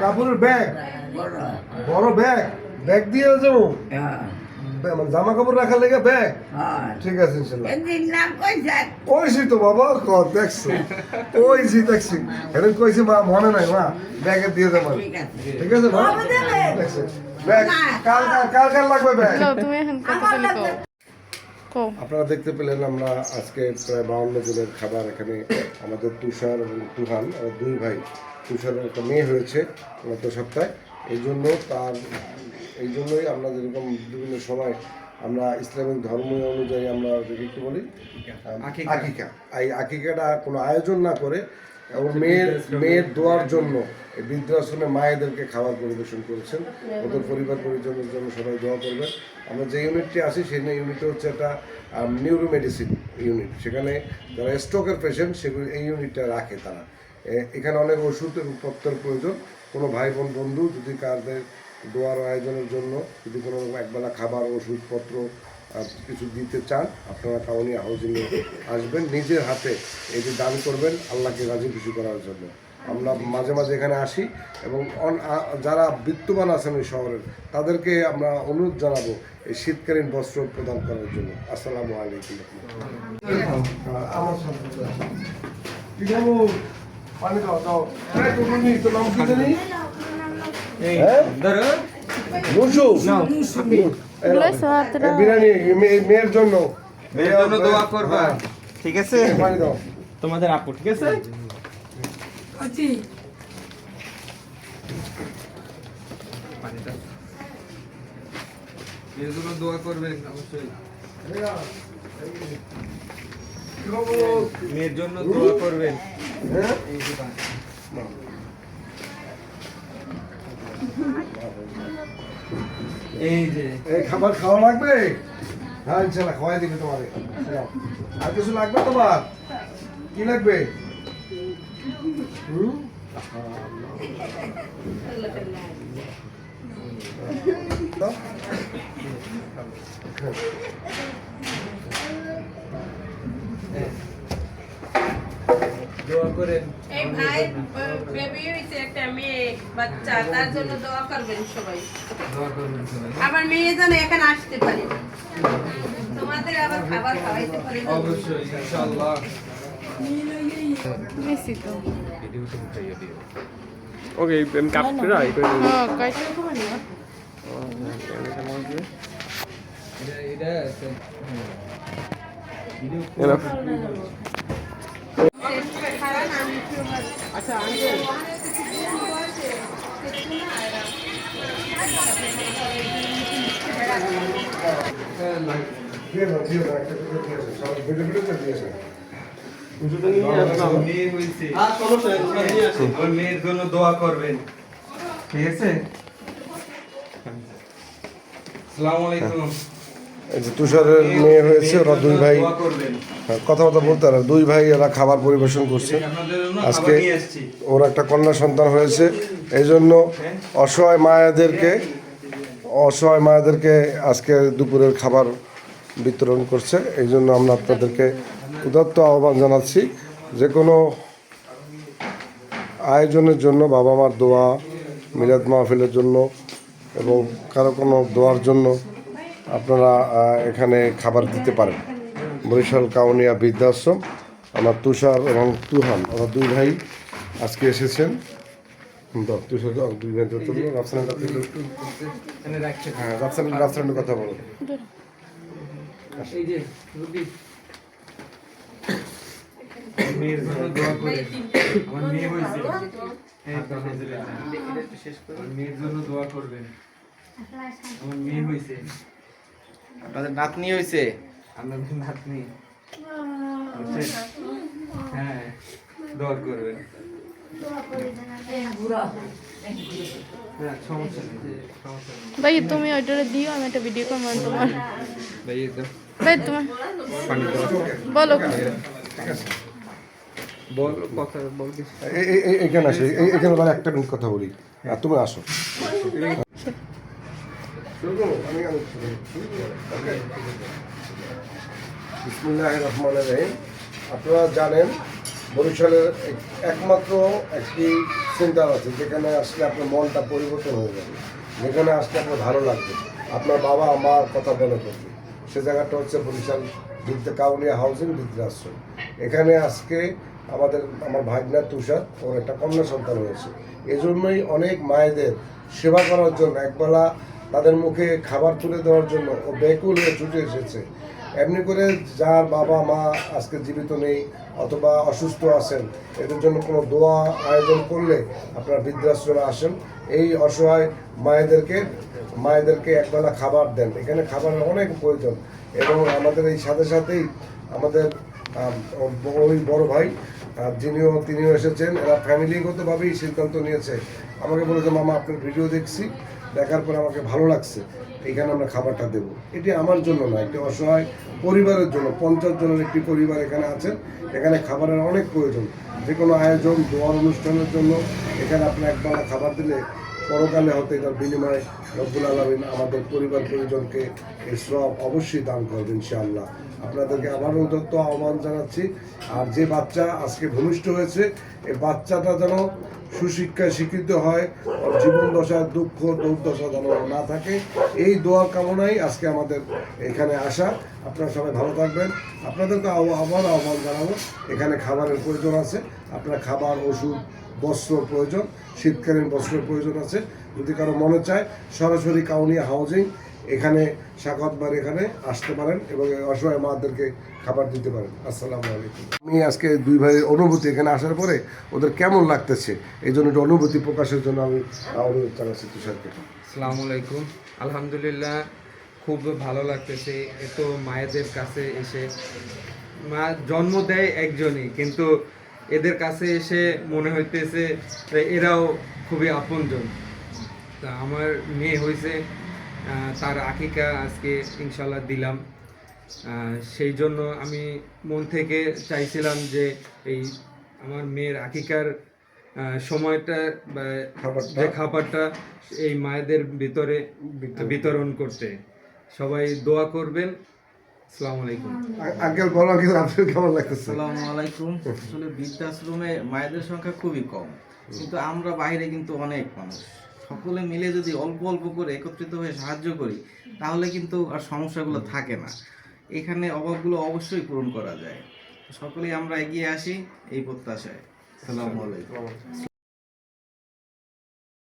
কাপড়ের ব্যাগ বড় bag bag দিয়ে যাব হ্যাঁ মানে জামা কাপড় রাখার লেগে ব্যাগ হ্যাঁ ঠিক আছে কইছি তো বাবা দেখছি কইছি দেখছি এটা কইছি মা মনে নাই মা ব্যাগে দিয়ে দেবো ঠিক আছে ব্যাগ কার কার লাগবে ব্যাগ আপনারা দেখতে পেলেন আমরা আজকে প্রায় বাউন্ন জনের খাবার এখানে আমাদের তুষার এবং তুহান আমার দুই ভাই তুষারের একটা মেয়ে হয়েছে গত সপ্তাহে। এই জন্য তার এই জন্যই আমরা যেরকম বিভিন্ন সময় আমরা ইসলামিক ধর্ম অনুযায়ী আমরা এটাকে কি বলি? আকিকা। এই আকিকাটা কোনো আয়োজন না করে ওর মেয়ের মেয়ের দোয়ার জন্য বৃদ্ধাশ্রমে মায়েদেরকে খাবার পরিবেশন করেছেন। ওদের পরিবার পরিজনের জন্য সবাই দোয়া করবেন। আমরা যে ইউনিটটি আছি সেই ইউনিটে হচ্ছে একটা নিউরো মেডিসিন ইউনিট সেখানে যারা স্ট্রোকের পেশেন্ট সেগুলি এই ইউনিটটা রাখে তারা। এখানে অনেক ওষুধ এবং তত্ত্বের প্রয়োজন। কোনো ভাই বোন বন্ধু যদি কারদের দোয়ার আয়োজনের জন্য যদি কোনো একবেলা খাবার ওষুধপত্র কিছু দিতে চান আপনারা কাউনিয়া হাউজিংয়ে আসবেন নিজের হাতে এই যে দান করবেন আল্লাহকে রাজি খুশি করার জন্য। আমরা মাঝে মাঝে এখানে আসি এবং যারা বিত্তবান আছেন এই শহরের তাদেরকে আমরা অনুরোধ জানাব এই শীতকালীন বস্ত্র প্রদান করার জন্য। আসসালামু আলাইকুম। আমার পানি দাও দাও তোর নাম কি জানি হ্যাঁ? নাও। বিরিয়ানি মেয়ের জন্য। মেয়ের জন্য দোয়া করবা। হ্যাঁ, ঠিক আছে? তোমাদের আপু ঠিক আছে? জন্য দোয়া করবেন অবশ্যই। মেয়ের জন্য দোয়া করবেন। হ্যাঁ? এই এই খাবার খাওয়া লাগবে হ্যাঁ ইনশাল্লাহ, খাওয়াই দিবে নাও। আর কিছু লাগবে তোমার কি লাগবে হুম? দাও। করেন। এই ভাই বেবি হয়েছে একটা মেয়ে বাচ্চা তার জন্য দোয়া করবেন সবাই। দোয়া করবেন সবাই। আমার মেয়ে যেন এখানে আসতে পারে। তোমাদের আবার খাবার খাওয়াইতে পারে অবশ্যই ইনশাআল্লাহ। তো। হ্যাঁ কাইটা এটা এটা ভিডিও Nghe đâu? দিয়ে দাও, দিয়ে দাও, একটা করে দিয়ে আসো। সবাই বেটে বেটে করে দিয়ে আসো। মেয়ে হয়েছে ওই মেয়ের জন্য দোয়া করবেন ঠিক আছে আসসালামু আলাইকুম এই যে তুষারের মেয়ে হয়েছে ওরা দুই ভাই হ্যাঁ, কথা কথা বলতে পারে দুই ভাই এরা খাবার পরিবেশন করছে। আজকে ওর একটা কন্যা সন্তান হয়েছে। এই জন্য অসহায় মায়েদেরকে অসহায় মায়েদেরকে আজকে দুপুরের খাবার বিতরণ করছে। এই জন্য আমরা আপনাদেরকে উদাত্ত আহ্বান জানাচ্ছি। যে কোনো আয়োজনের জন্য বাবা মার দোয়া মিলাদ মাহফিলের জন্য এবং কারও কোনো দোয়ার জন্য আপনারা এখানে খাবার দিতে পারেন। বরিশাল কাউনিয়া বৃদ্ধাশ্রম, আমার তুষার এবং তুহান, আমার দুই ভাই আজকে এসেছেন। হ্যাঁ কথা বলো। করবেন। মেয়ে হয়েছে। আপনাদের নাতনি হয়েছে নাতনি? হ্যাঁ হ্যাঁ ভাই তুমি ওইটারে দিও আমি একটা ভিডিও করব তোমার। ভাই তোমার বলো। বল কথা বল এইখানে আসো এখানে একটা মিনিট কথা বলি। আর তুমি আসো। আপনারা জানেন বরিশালের এক- একমাত্র একটি সেন্টার আছে, যেখানে আসলে আপনার মনটা পরিবর্তন হয়ে যাবে। যেখানে আসলে আপনার ভালো লাগবে। আপনার বাবা মার কথা মনে করবে সে জায়গাটা হচ্ছে বরিশাল বিদ্যা কাউলিয়া হাউজিং বৃদ্ধাশ্রম এখানে আজকে আমাদের আমার ভাগনা তুষার, ওর একটা কন্যা সন্তান হয়েছে। এজন্যই অনেক মায়েদের সেবা করার জন্য একবেলা তাদের মুখে খাবার তুলে দেওয়ার জন্য ও ব্যাকুল হয়ে ছুটে এসেছে। এমনি করে যার বাবা মা আজকে জীবিত নেই অথবা অসুস্থ আছেন এদের জন্য কোনো দোয়া আয়োজন করলে আপনারা বৃদ্ধাশ্রমে আসেন। এই অসহায় মায়েদেরকে মায়েদেরকে একবেলা খাবার দেন। এখানে খাবারের অনেক প্রয়োজন এবং আমাদের এই সাথে সাথেই আমাদের আম, ওই বড় ভাই যিনিও তিনিও এসেছেন এরা ফ্যামিলিগতভাবেই সিদ্ধান্ত নিয়েছে। আমাকে বলেছে মামা আপনার ভিডিও দেখছি। দেখার পর আমাকে ভালো লাগছে, এখানে আমরা খাবারটা দেবো। এটি আমার জন্য না একটি অসহায় পরিবারের জন্য। পঞ্চাশ জনের একটি পরিবার এখানে আছেন, এখানে খাবারের অনেক প্রয়োজন। যে কোনো আয়োজন, দোয়ার অনুষ্ঠানের জন্য এখানে আপনার একবেলা খাবার দিলে পরকালে হতে এটার বিনিময়ে রব্বুল আলমিন আমাদের পরিবার পরিজনকে এই সব অবশ্যই দান করবেন ইনশাআল্লাহ। আপনাদেরকে আবারও দত্ত আহ্বান জানাচ্ছি। আর যে বাচ্চা আজকে ভূমিষ্ঠ হয়েছে এই বাচ্চাটা যেন সুশিক্ষায় শিক্ষিত হয় জীবন দশা দুঃখ, দুর্দশা যেন না থাকে, এই দোয়া কামনাই আজকে আমাদের এখানে আসা। আপনারা সবাই ভালো থাকবেন। আপনাদেরকে আব- আবার আহ্বান জানাব, এখানে খাবারের প্রয়োজন আছে। আপনার খাবার, ওষুধ, বস্ত্র প্রয়োজন, শীতকালীন বস্ত্রের প্রয়োজন আছে। যদি কারও মনে চায়, সরাসরি কাউনিয়া হাউজিং এখানে সাকতবার এখানে আসতে পারেন এবং অসহায় মাদেরকে খাবার দিতে পারেন। আসসালামু আলাইকুম। আমি আজকে দুই ভাইয়ের অনুভূতি এখানে আসার পরে ওদের কেমন লাগতেছে, এই জন্য একটু অনুভূতি প্রকাশের জন্য আমি অনুরোধ জানাচ্ছি তুষারকে আসসালামু আলাইকুম। আলহামদুলিল্লাহ, খুব ভালো লাগতেছে। এত মায়েদের কাছে এসে, মা জন্ম দেয় একজনই, কিন্তু এদের কাছে এসে মনে হইতেছে এরাও খুবই আপনজন। তা আমার মেয়ে হয়েছে তার আকিকা আজকে ইনশাল্লাহ দিলাম। সেই জন্য আমি মন থেকে চাইছিলাম যে এই আমার মেয়ের আকিকার সময়টা বা খাবারটা। যে খাবারটা এই মায়েদের ভিতরে বিতরণ করতে। সবাই দোয়া করবেন। আসসালামু আলাইকুম। আঙ্কেল বলো আঙ্কেল আপনার কেমন লাগতেছে? আসসালামু আলাইকুম। আসলে বৃদ্ধাশ্রমে মায়েদের সংখ্যা খুবই কম। কিন্তু আমরা বাইরে কিন্তু অনেক মানুষ। সকলে মিলে যদি অল্প অল্প করে একত্রিত হয়ে সাহায্য করি, তাহলে কিন্তু আর সমস্যাগুলো থাকে না। এখানে অভাবগুলো অবশ্যই পূরণ করা যায়। সকলেই আমরা এগিয়ে আসি এই প্রত্যাশায়। আসসালামু আলাইকুম।